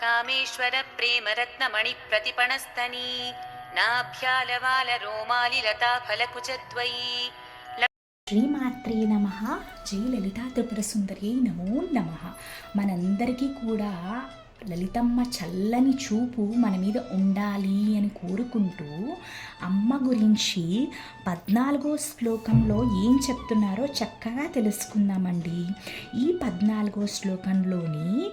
కామేశ్వర ప్రేమరత్నమణి ప్రతిపణస్తనీ నాభ్యాలవాల రోమాలి లతా లతాఫలకుచద్వయీ శ్రీమాత్రే నమ. జయ లలితా త్రిపుర సుందరి నమో నమ. మనందరికీ కూడా లలితమ్మ చల్లని చూపు మన మీద ఉండాలి అని కోరుకుంటూ అమ్మ గురించి పద్నాలుగో శ్లోకంలో ఏం చెప్తున్నారో చక్కగా తెలుసుకుందామండి. ఈ పద్నాలుగో శ్లోకంలోని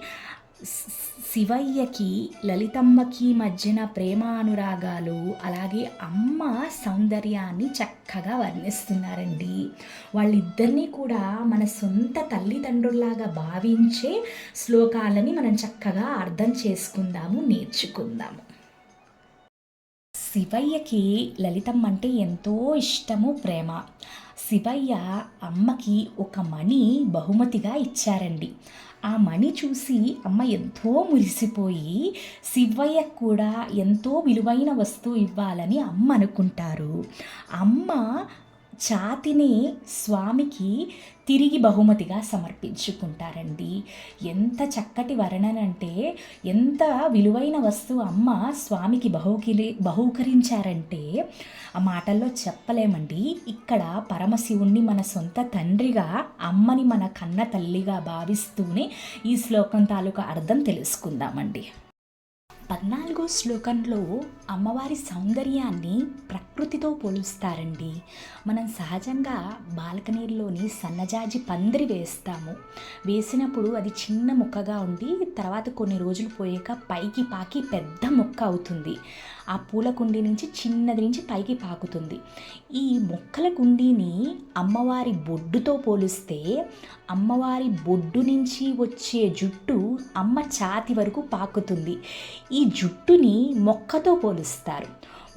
శివయ్యకి లలితమ్మకి మధ్యన ప్రేమానురాగాలు అలాగే అమ్మ సౌందర్యాన్ని చక్కగా వర్ణిస్తున్నారండి. వాళ్ళిద్దరినీ కూడా మన సొంత తల్లిదండ్రుల్లాగా భావించే శ్లోకాలని మనం చక్కగా అర్థం చేసుకుందాము నేర్చుకుందాము. శివయ్యకి లలితమ్మ అంటే ఎంతో ఇష్టము ప్రేమ. శివయ్య అమ్మకి ఒక మణి బహుమతిగా ఇచ్చారండి. ఆ మణి చూసి అమ్మ ఎంతో మురిసిపోయి శివయ్యకు కూడా ఎంతో విలువైన వస్తువు ఇవ్వాలని అమ్మ అనుకుంటారు. అమ్మ ఛాతిని స్వామికి తిరిగి బహుమతిగా సమర్పించుకుంటారండి. ఎంత చక్కటి వర్ణన అంటే ఎంత విలువైన వస్తువు అమ్మ స్వామికి బహుకిరి బహూకరించారంటే ఆ మాటల్లో చెప్పలేమండి. ఇక్కడ పరమశివుణ్ణి మన సొంత తండ్రిగా అమ్మని మన కన్న తల్లిగా భావిస్తూనే ఈ శ్లోకం తాలూకా అర్థం తెలుసుకుందామండి. పద్నాలుగో శ్లోకంలో అమ్మవారి సౌందర్యాన్ని ప్రకృతితో పోలుస్తారండి. మనం సహజంగా బాల్కనీలోని సన్నజాజి పందిరి వేస్తాము. వేసినప్పుడు అది చిన్న మొక్కగా ఉండి తర్వాత కొన్ని రోజులు పోయాక పైకి పాకి పెద్ద మొక్క అవుతుంది. ఆ పూల కుండీ నుంచి చిన్నది నుంచి పైకి పాకుతుంది. ఈ మొక్కల కుండీని అమ్మవారి బొడ్డుతో పోలిస్తే అమ్మవారి బొడ్డు నుంచి వచ్చే జుట్టు అమ్మ ఛాతి వరకు పాకుతుంది. ఈ జుట్టుని మొక్కతో పోలుస్తారు.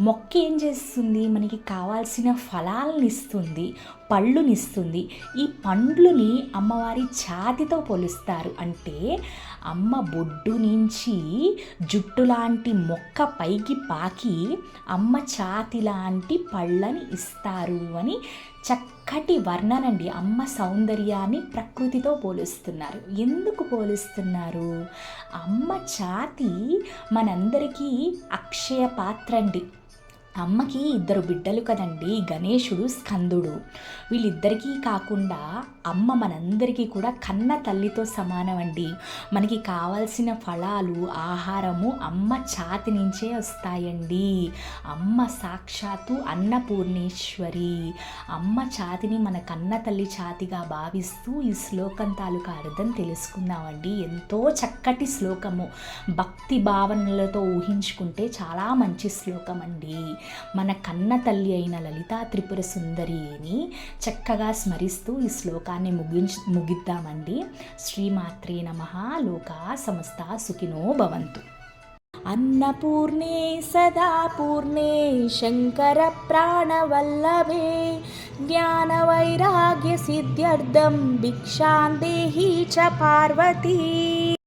మొక్క ఏం చేస్తుంది? మనకి కావాల్సిన ఫలాలను ఇస్తుంది. పళ్ళునిస్తుంది. ఈ పండ్లుని అమ్మవారి ఛాతితో పోలుస్తారు. అంటే అమ్మ బొడ్డు నుంచి జుట్టు లాంటి మొక్క పైకి పాకి అమ్మ ఛాతి లాంటి పళ్ళని ఇస్తారు అని చక్కటి వర్ణనండి. అమ్మ సౌందర్యాన్ని ప్రకృతితో పోలుస్తున్నారు. ఎందుకు పోలుస్తున్నారు? అమ్మ ఛాతి మనందరికీ అక్షయ పాత్ర అండి అమ్మకి ఇద్దరు బిడ్డలు కదండి గణేశుడు స్కందుడు. వీళ్ళిద్దరికీ కాకుండా అమ్మ మనందరికీ కూడా కన్న తల్లితో సమానం అండి మనకి కావాల్సిన ఫలాలు ఆహారము అమ్మ ఛాతి నుంచే వస్తాయండి. అమ్మ సాక్షాత్తు అన్నపూర్ణేశ్వరి. అమ్మ ఛాతిని మన కన్న తల్లి ఛాతిగా భావిస్తూ ఈ శ్లోకం తాలూకా అర్థం తెలుసుకుందామండి. ఎంతో చక్కటి శ్లోకము. భక్తి భావనలతో ఊహించుకుంటే చాలా మంచి శ్లోకం అండి మన కన్న తల్లి అయిన లలితా త్రిపుర సుందరిని చక్కగా స్మరిస్తూ ఈ శ్లోకాన్ని ముగించి ముగిద్దామండి. శ్రీమాత్రే నమ. లోకా సమస్త సుఖినో భవంతు. అన్నపూర్ణే సదా పూర్ణే శంకర ప్రాణవల్లభే. జ్ఞానవైరాగ్య సిద్ధ్యర్థం భిక్షాం దేహి చ పార్వతీ.